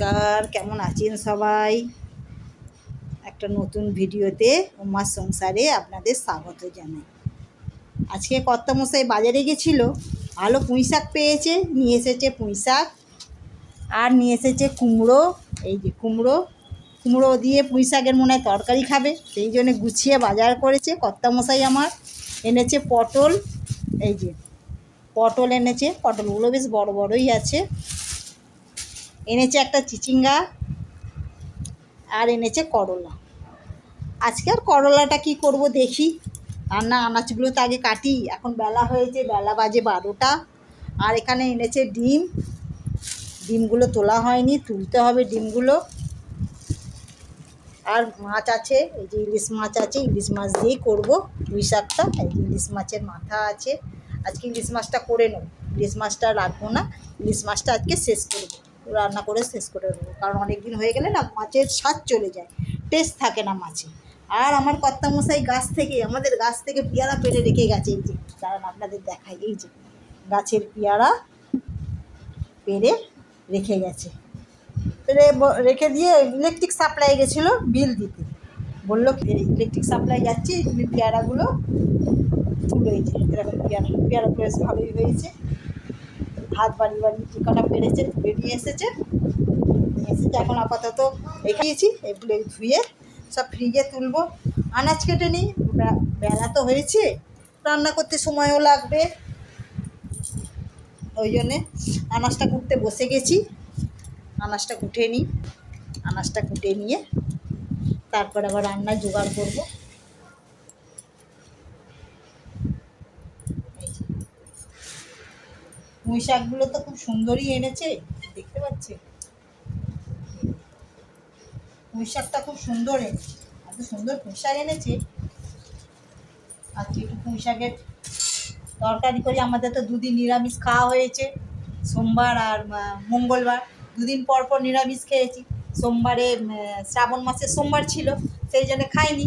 নমস্কার, কেমন আছেন সবাই? একটা নতুন ভিডিওতে উমার সংসারে আপনাদের স্বাগত জানাই। আজকে কর্তামশাই বাজারে গেছিল, ভালো পুঁই শাক পেয়েছে, নিয়ে এসেছে পুঁই শাক আর নিয়ে এসেছে কুমড়ো, এই যে কুমড়ো। কুমড়ো দিয়ে পুঁই শাকের মনে হয় তরকারি খাবে, সেই জন্য গুছিয়ে বাজার করেছে। কর্তামশাই আমার এনেছে পটল, এই যে পটল এনেছে, পটলগুলো বেশ বড় বড়ই আছে। এনেছে একটা চিচিঙ্গা আর এনেছে করলা। আজকে আর করলাটা কি করব দেখি। রান্না আনাজগুলো তো আগে কাটি, এখন বেলা হয়েছে, বেলা বাজে বারোটা। আর এখানে এনেছে ডিম। ডিমগুলো তোলা হয়নি, তুলতে হবে ডিমগুলো। আর মাছ আছে, এই যে ইলিশ মাছ আছে, ইলিশ মাছ দিয়েই করব পুঁই শাকটা। এই ইলিশ মাছের মাথা আছে। আজকে ইলিশ মাছটা করে নেব। ইলিশ মাছটা রাখব না, ইলিশ মাছটা আজকে শেষ করব। রান্না করে শেষ করে দেবো। কারণ অনেক দিন হয়ে গেলে না মাছের স্বাদ চলে যায় টেস্ট থাকে না মাছে। আর আমার কর্তামশাই গাছ থেকে, আমাদের গাছ থেকে পেয়ারা পেরে রেখে গেছে এই যে, কারণ আপনাদের দেখাই এই যে, গাছের পেয়ারা পেরে রেখে গেছে। পেরে রেখে দিয়ে ইলেকট্রিক সাপ্লাই গেছিল বিল দিতে। বলল ইলেকট্রিক সাপ্লাই যাচ্ছে পেয়ারাগুলো এই এরকম পেয়ারা পেয়ারা বেশ ভালোই হয়েছে। হাত বাড়ি বাড়ি কটা পেরেছে তুলে নিয়ে এসেছে। নিয়ে এসেছে এখন আপাতত রেখেছি এগুলো ধুয়ে সব ফ্রিজে তুলবো। আনাজ কেটে নিই বেলা তো হয়েছে, রান্না করতে সময়ও লাগবে। ওই জন্যে আনাজটা কুটতে বসে গেছি। আনাজটা কুটে নিই, আনাজটা কুটে নিয়ে তারপর আবার রান্না জোগাড় করব এই যে। পুঁই শাকগুলো তো খুব সুন্দরই এনেছে, দেখতে পাচ্ছে পুঁই শাকটা খুব সুন্দর এনেছে, এত সুন্দর পুঁই শাক এনেছে। আজকে একটু পুঁই শাকের তরকারি করি, আমাদের তো দুদিন নিরামিষ খাওয়া হয়েছে, সোমবার আর মঙ্গলবার। দুদিন পর পর নিরামিষ খেয়েছি, সোমবারে শ্রাবণ মাসের সোমবার ছিল, সেই জন্য খাইনি।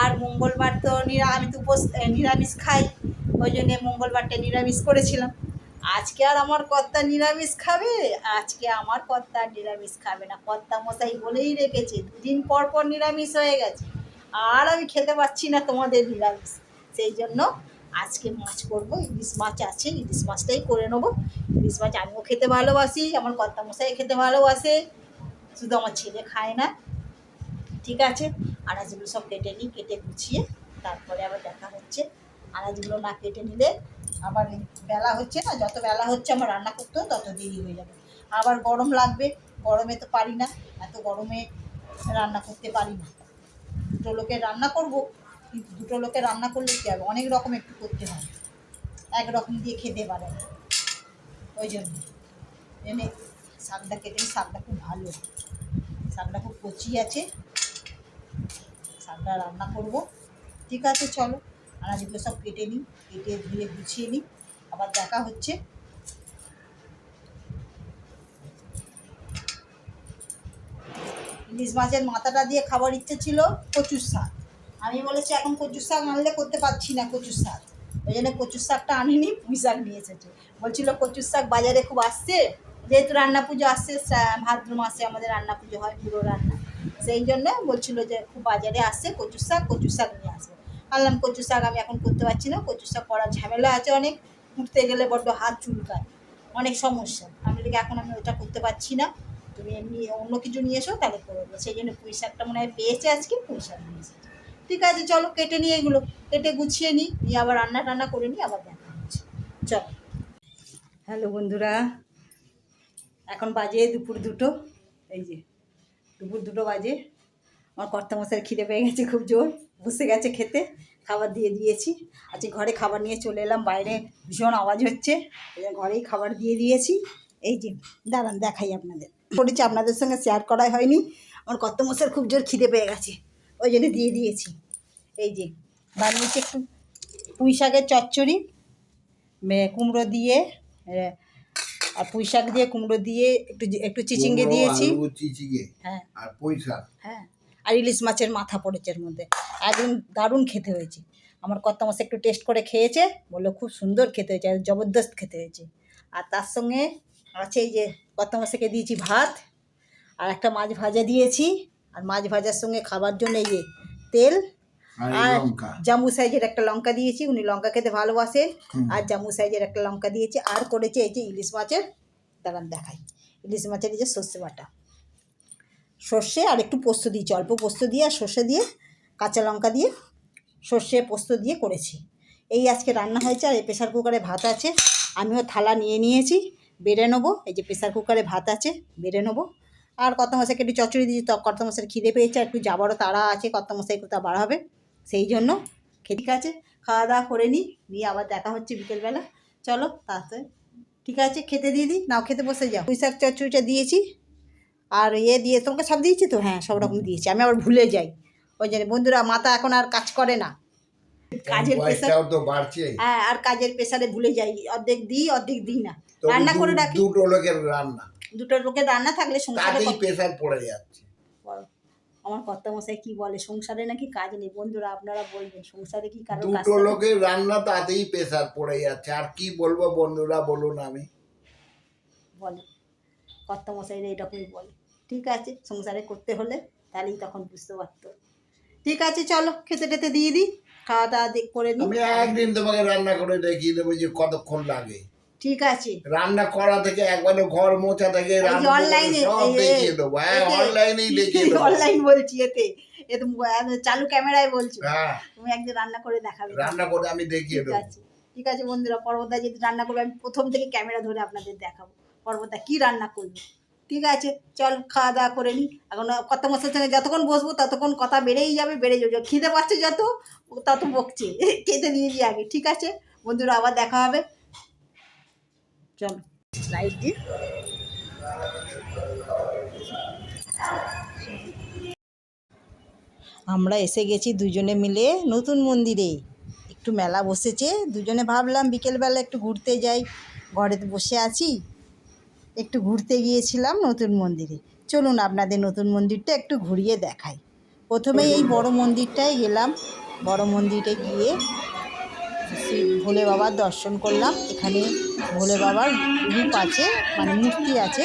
আর মঙ্গলবার তো নিরা আমি তো উপোস, নিরামিষ খাই, ওই জন্যে মঙ্গলবারটা নিরামিষ করেছিলাম। আজকে আর আমার কর্তা নিরামিষ খাবে? আজকে আমার কর্তা নিরামিষ খাবে না। কর্তা মশাই বলেই রেখেছে, দুদিন পর পর নিরামিষ হয়ে গেছে। আর আমি খেতে পাচ্ছি না তোমাদের নিরামিষ। সেই জন্য আজকে মাছ করব, ইলিশ মাছ আছে, ইলিশ মাছটাই করে নেব। ইলিশ মাছ আমিও খেতে ভালোবাসি, আমার কর্তা মশাই খেতে ভালোবাসে। শুধু আমার ছেলে খায় না। ঠিক আছে? আনাজগুলো সব কেটে নিই, কেটে গুছিয়ে, তারপরে আবার দেখা হচ্ছে। আনাজগুলো না কেটে নিলে আবার বেলা হচ্ছে না, যত বেলা হচ্ছে আমার রান্না করতেও তত দেরি হয়ে যাবে। আবার গরম লাগবে, গরমে তো পারি না, এত গরমে রান্না করতে পারি না। দুটো লোকের রান্না করব, কিন্তু দুটো লোকের রান্না করলে কী হবে? অনেক রকম একটু করতে হয়। এক রকম দিয়ে খেতে পারে না। ওই জন্য। এনে শাকটা কেটে, শাকটা খুব ভালো। শাকটা খুব কচি আছে। শাকটা রান্না করব। ঠিক আছে, চলো। আনাজগুলো সব কেটে নিই, কেটে ধুয়ে গুছিয়ে নিই। আবার দেখা হচ্ছে। ইলিশ মাছের মাথাটা দিয়ে খাবার ইচ্ছে ছিল কচুর শাক। আমি বলেছি, এখন কচুর শাক আনলে করতে পারছি না কচুর শাক। ওই জন্য কচুর শাকটা আনিনি, পুঁই শাক নিয়ে এসেছে। বলছিল, কচুর শাক বাজারে খুব আসছে। যেহেতু রান্না পুজো আসছে ভাদ্র মাসে আমাদের রান্না পুজো হয়, পুরো রান্না। সেই জন্য বলছিল যে, খুব বাজারে আসছে কচুর শাক কচুর শাক নিয়ে আসবে। আনলাম কচুর শাক আমি এখন করতে পারছি না। কচুর শাক করার ঝামেলা আছে অনেক। উঠতে গেলে বড্ড হাত চুলকায়। অনেক সমস্যা। আমি লিখে এখন আমি ওটা করতে পারছি না। তুমি এমনি অন্য কিছু নিয়ে এসো, তাহলে করে দেবো। সেই জন্য পুঁই শাকটা মনে হয় পেয়েছে আজকে, পুঁই শাক নিয়ে এসেছে। ঠিক আছে, চলো কেটে নিই এগুলো। কেটে গুছিয়ে নিই, নিয়ে আবার রান্না টান্না করে নিই আবার দেখা হচ্ছে। চলো। হ্যালো বন্ধুরা, এখন বাজে দুপুর দুটো। এই যে, দুপুর দুটো বাজে। আমার কর্তামশাই খিদে পেয়ে গেছে খুব জোর। বসে গেছে খেতে খাবার দিয়ে দিয়েছি। আজকে ঘরে খাবার নিয়ে চলে এলাম বাইরে ভীষণ আওয়াজ হচ্ছে। ঘরেই খাবার দিয়ে দিয়েছি। এই যে দাঁড়ান দেখাই আপনাদের। করেছি আপনাদের সঙ্গে শেয়ার করাই হয়নি। আমার কর্তামশার খুব জোর খিদে পেয়ে গেছে। ওই জন্য দিয়ে দিয়েছি। এই যে বানিয়েছি একটু পুঁই শাকের চচ্চড়ি কুমড়ো দিয়ে আর পুঁই শাক দিয়ে কুমড়ো দিয়ে একটু একটু চিচিঙ্গে দিয়েছি। হ্যাঁ। আর পুঁই শাক। হ্যাঁ। আর ইলিশ মাছের মাথা পড়েছে এর মধ্যে। একদিন দারুণ খেতে হয়েছে। আমার কর্তা মাছ একটু টেস্ট করে খেয়েছে বলল খুব সুন্দর খেতে হয়েছে আর জবরদস্ত খেতে হয়েছে। আর তার সঙ্গে আছে এই যে কর্তা মাছকে দিয়েছি ভাত আর একটা মাছ ভাজা দিয়েছি আর মাছ ভাজার সঙ্গে খাবার জন্য এই যে তেল আর জামু সাইজের একটা লঙ্কা দিয়েছি উনি লঙ্কা খেতে ভালোবাসেন আর জামু সাইজের একটা লঙ্কা দিয়েছি আর করেছে এই যে ইলিশ মাছের দাঁড়ান দেখাই। ইলিশ মাছের এই যে সর্ষে বাটা। সর্ষে আর একটু পোস্ত দিয়েছি, অল্প পোস্ত দিয়ে আর সর্ষে দিয়ে, কাঁচা লঙ্কা দিয়ে সর্ষে পোস্ত দিয়ে করেছি। এই আজকে রান্না হয়েছে আর এই প্রেশার কুকারে ভাত আছে। আমিও থালা নিয়ে নিয়েছি, বেড়ে নেব। এই যে প্রেশার কুকারে ভাত আছে, বেড়ে নেব। আর কত মশাইকে একটু চচড়ি দিয়েছি, তো কত মশাই খিদে পেয়েছে একটু যাবারও তাড়া আছে কত মশাই কোথাও বার হবে। সেই জন্য ঠিক আছে, খাওয়া দাওয়া করে নিই, নিয়ে আবার দেখা হচ্ছে বিকেলবেলা। চলো তাড়াতাড়ি ঠিক আছে, খেতে দিয়ে দিই, নাও খেতে বসে যাও। পুঁই শাক চচ্চড়িটা দিয়েছি আর ইয়ে দিয়ে তোমাকে সব দিয়েছি তো? হ্যাঁ সব রকম দিয়েছি আমি আবার ভুলে যাই। ওই জন্য বন্ধুরা মাথা এখন আর কাজ করে না। কাজের প্রেশার তো বাড়ছে। হ্যাঁ আর কাজের প্রেশারে ভুলে যাই অর্ধেক দিই অর্ধেক দিই না। রান্না করে রাখি। দুটো লোকের রান্না। দুটো লোকের রান্না থাকলে সংসারে প্রেশার পড়ে যাচ্ছে। আমার কর্তা মশাই কি বলে সংসারে নাকি কাজ নেই? বন্ধুরা আপনারা বলবেন সংসারে কি কাজ দুটো লোকের রান্না তাতেই প্রেশার পড়ে যাচ্ছে। আর কি বলব বন্ধুরা বলুন আমি। বলে। কর্তা মশাইরা এরকমই বলে। ঠিক আছে সংসারে করতে হলে তাহলেই তখন বুঝতে পারতো। ঠিক আছে চলো খেতে টেতে দিয়ে দিই খাওয়া দাওয়া দেখ করে নিই আমি একদিন তোমাকে রান্না করে দেখিয়ে দেবো যে কতক্ষণ লাগে। ঠিক আছে। রান্না করা থেকে একবারে ঘর মোছা থেকে অনলাইনে দেখিয়ে দেবো হ্যাঁ অনলাইনেই দেখিয়ে দেবো। অনলাইন বলছি এতে এতে চালু ক্যামেরায় বলছো। হ্যাঁ। তুমি একদিন রান্না করে দেখাবে। রান্না করে আমি দেখিয়ে দেবো। ঠিক আছে বন্ধুরা পর্বতা যদি রান্না করবে আমি প্রথম থেকে ক্যামেরা ধরে আপনাদের দেখাবো। পর্বতা কি রান্না করবে? ঠিক আছে, চল খাওয়া দাওয়া করে নিই এখন কত মশার সঙ্গে যতক্ষণ বসবো ততক্ষণ কথা বেড়েই যাবে বেড়ে যাবে। খিদে পাচ্ছে যত তত বকছে। খেতে দিয়ে দিই আগে, ঠিক আছে? বন্ধুরা, আবার দেখা হবে। চল। লাইট আমরা এসে গেছি দুজনে মিলে নতুন মন্দিরে। একটু মেলা বসেছে, দুজনে ভাবলাম বিকেলবেলা একটু ঘুরতে যাই। ঘরে বসে আছি। একটু ঘুরতে গিয়েছিলাম নতুন মন্দিরে। চলুন আপনাদের নতুন মন্দিরটা একটু ঘুরিয়ে দেখাই। প্রথমে এই বড় মন্দিরটায় গেলাম। বড় মন্দিরে গিয়ে ভোলে বাবার দর্শন করলাম। এখানে ভোলে বাবার রূপ আছে মানে মূর্তি আছে।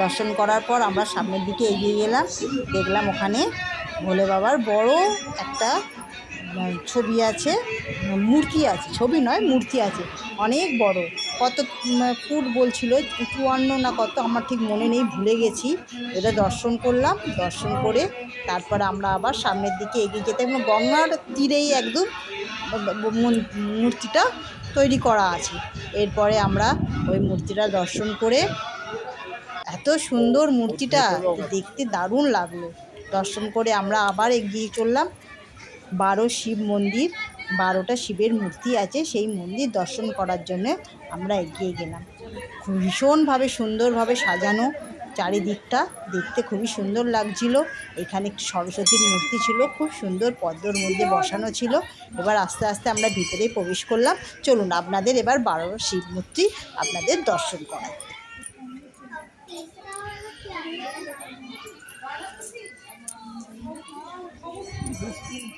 দর্শন করার পর আমরা সামনের দিকে এগিয়ে গেলাম। দেখলাম ওখানে ভোলে বাবার বড় একটা ছবি আছে, মূর্তি আছে, ছবি নয়, মূর্তি আছে। অনেক বড়। কত ফুট বলছিল, চুয়ান্ন না কত, আমার ঠিক মনে নেই, ভুলে গেছি। এটা দর্শন করলাম, দর্শন করে তারপর আমরা আবার সামনের দিকে এগিয়ে যেতে এবং গঙ্গার তীরেই একদম মন- মূর্তিটা তৈরি করা আছে। এরপরে আমরা ওই মূর্তিটা দর্শন করে এত সুন্দর মূর্তিটা দেখতে দারুণ লাগল। দর্শন করে আমরা আবার এগিয়ে চললাম। বারো শিব মন্দির, বারোটা শিবের মূর্তি আছে, সেই মন্দির দর্শন করার জন্য আমরা এগিয়ে গেলাম। ভীষণভাবে সুন্দরভাবে সাজানো চারিদিকটা, দেখতে খুবই সুন্দর লাগছিল। এখানে একটি সরস্বতীর মূর্তি ছিল, খুব সুন্দর পদ্মর মধ্যে বসানো ছিল। এবার আস্তে আস্তে আমরা ভিতরে প্রবেশ করলাম। চলুন, আপনাদের এবার বারো শিব মূর্তি আপনাদের দর্শন করাই। এটা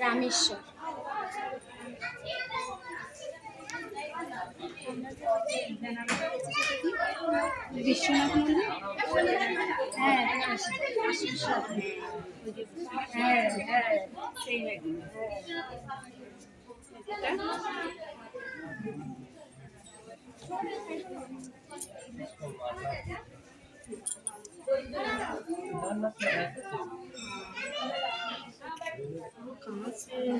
রামেশ্বর। বিশ্বনাথ মন্দির? হ্যাঁ कहाँ से?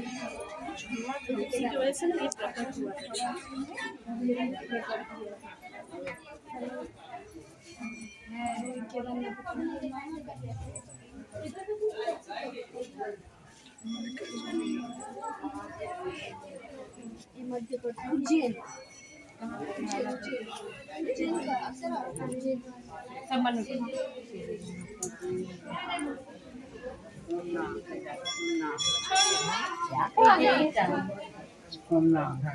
उसी की वजह से ना ये प्रकट हुआ Madhya Pradesh không nào hả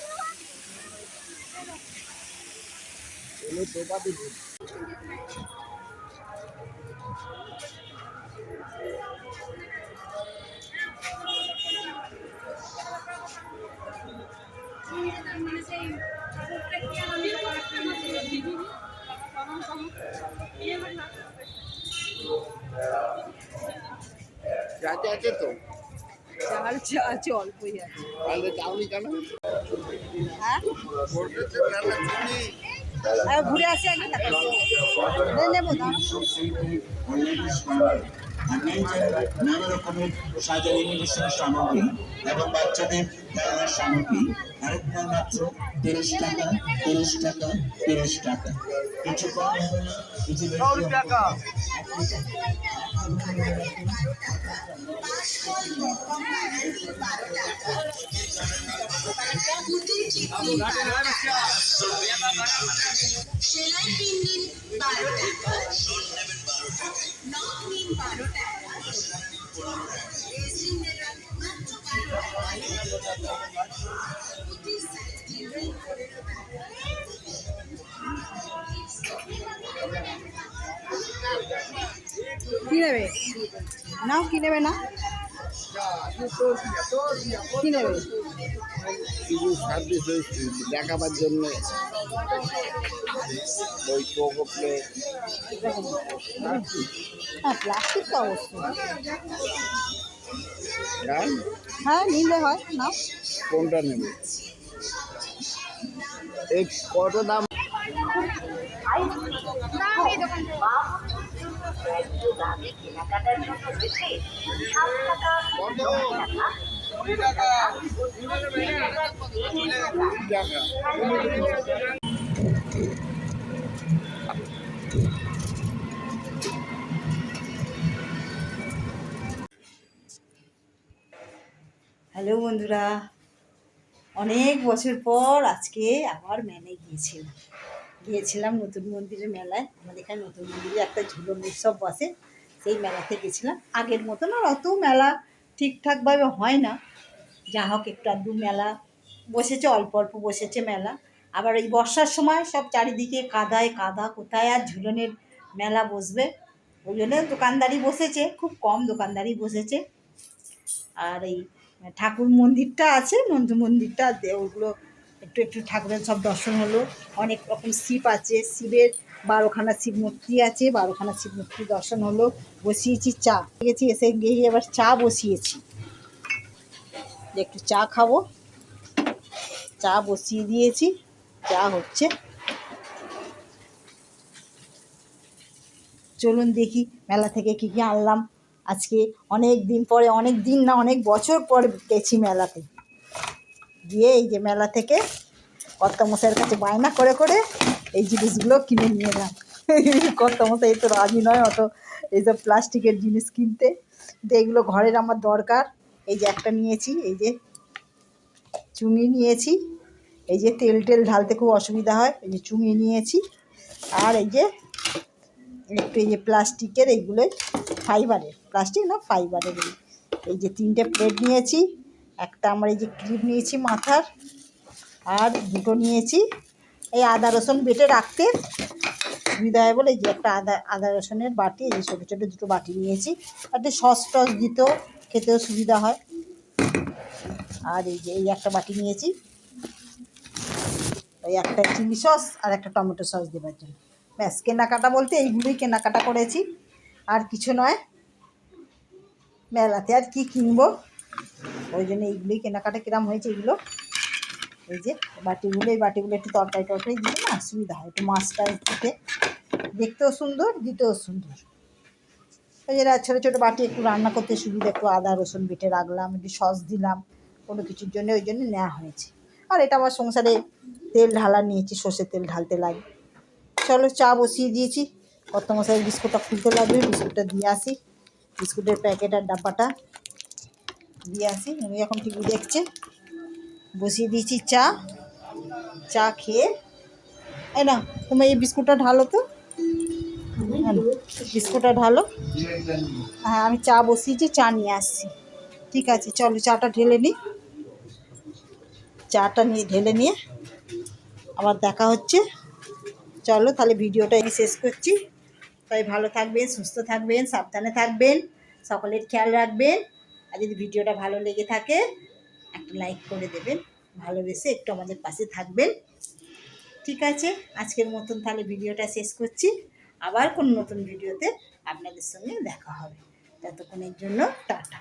का अक्सर सामान्य রাতে আছে তো চাল আছে অল্পই আছে তাহলে চাউনি কেন হ্যাঁ ঘুরে আসি আগে নেব। নানা রকমের সাজারি মেডিসিন সামগ্রী এবং বাচ্চাদের খেলার সামগ্রী আরেকটা মাত্র তিরিশ টাকা তিরিশ টাকা তিরিশ টাকা। কিছু কম হবে না কিছু বেশি হবে। সেলাই তিন দিন বারো টাকা নখ নিন বারো টাকা। কি নেবে? নাও, কি নেবে না? কি নেবে? দেখাবার জন্য ওই প্লেট হ্যাঁ প্লাস্টিক তো অবশ্যই। হ্যাঁ নিলে হয়, নাও। কোনটা নেবে এই কত দাম টাকা। হ্যালো বন্ধুরা অনেক বছর পর আজকে আবার মেলায় গিয়েছিলাম। গিয়েছিলাম নতুন মন্দিরের মেলায়। আমাদের এখানে নতুন মন্দিরে একটা ঝুলন উৎসব বসে। সেই মেলাতে গেছিলাম। আগের মতন আর অত মেলা ঠিকঠাকভাবে হয় না। যা হোক, একটু আধটু মেলা। বসেছে, অল্প অল্প বসেছে মেলা। আবার এই বর্ষার সময় সব চারিদিকে কাদায় কাদা, কোথায় আর ঝুলনের মেলা বসবে? ওই জন্য দোকানদারি বসেছে, খুব কম দোকানদারি বসেছে। আর এই ঠাকুর মন্দিরটা আছে মন্দির মন্দিরটা ওগুলো একটু একটু ঠাকুরের সব দর্শন হলো। অনেক রকম শিব আছে, শিবের বারোখানা শিব মূর্তি আছে, বারোখানা শিব মূর্তি দর্শন হলো, বসিয়েছি চা। গেছি, এসে গিয়ে এবার চা বসিয়েছি। একটু চা খাব। চা বসিয়ে দিয়েছি, চা হচ্ছে। চলুন দেখি মেলা থেকে কী কী আনলাম। আজকে অনেক দিন পরে, অনেক দিন না, অনেক বছর পর গেছি মেলাতে। গিয়ে এই যে মেলা থেকে কর্তামশাইয়ের কাছে বায়না করে করে এই জিনিসগুলো কিনে নিয়ে এলাম কর্তামশাই তো রাজি নয় অত। এইসব প্লাস্টিকের জিনিস কিনতে। কিন্তু এগুলো ঘরের আমার দরকার। এই যে একটা নিয়েছি, এই যে চুঙি নিয়েছি। এই যে তেল টেল ঢালতে খুব অসুবিধা হয়, এই যে চুঙি নিয়েছি। আর এই যে একটু এই যে প্লাস্টিকের এইগুলো ফাইবারের। প্লাস্টিক না, ফাইবারের এই। এই যে তিনটে প্লেট নিয়েছি। একটা আমার এই যে ক্লিপ নিয়েছি মাথার। আর দুটো নিয়েছি। এই আদা রসুন বেটে রাখতে সুবিধা হয় বলে যে একটা আদা আদা রসুনের বাটি, এই ছোটো ছোটো দুটো বাটি নিয়েছি। একটা সস টস দিতেও খেতেও সুবিধা হয়। আর এই যে এই একটা বাটি নিয়েছি। ওই একটা চিলি সস আর একটা টমেটো সস দেবার জন্য ব্যাস, কেনাকাটা বলতে এইগুলোই কেনাকাটা করেছি। আর কিছু নয়, মেলাতে আর কি কিনবো? ওই জন্য এইগুলোই কেনাকাটা কিরাম হয়েছে এগুলো। এই যে, বাটিগুলো, এই বাটিগুলো একটু তরকারি টরকারি দিলে না সুবিধা হয়। একটু মাছটা দিতে দেখতেও সুন্দর, দিতেও সুন্দর। ওই জন্য ছোটো ছোটো বাটি একটু রান্না করতে সুবিধা, একটু আদা, রসুন বেটে রাখলাম, একটু সস দিলাম, কোনো কিছুর জন্য ওই জন্য নেওয়া হয়েছে। আর এটা আমার সংসারে তেল ঢালা নিয়েছি, সর্ষের তেল ঢালতে লাগে। চলো চা বসিয়ে দিয়েছি। কত মশাই বিস্কুটটা খুলতে লাগবে, বিস্কুটটা দিয়ে আসি। বিস্কুটের প্যাকেট আর ডাব্বাটা দিয়ে আসি। উনি এখন টিভি দেখছে। বসিয়ে দিয়েছি চা। চা খেয়ে। এই না তুমি এই বিস্কুটটা ঢালো তো? বিস্কুটটা ঢালো। হ্যাঁ আমি চা বসিয়েছি, চা নিয়ে আসছি। ঠিক আছে, চলো চাটা ঢেলে নিই। চাটা নিয়ে, ঢেলে নিয়ে আবার দেখা হচ্ছে। চলো তাহলে ভিডিওটা আমি শেষ করছি। তাই ভালো থাকবেন, সুস্থ থাকবেন, সাবধানে থাকবেন, সকলের খেয়াল রাখবেন। আর যদি ভিডিওটা ভালো লেগে থাকে একটা লাইক করে দেবেন। ভালোবেসে একটু আমাদের পাশে থাকবেন। ঠিক আছে? আজকের মতন তাহলে ভিডিওটা শেষ করছি। আবার কোন নতুন ভিডিওতে আপনাদের সঙ্গে দেখা হবে। ততক্ষণের জন্য টাটা।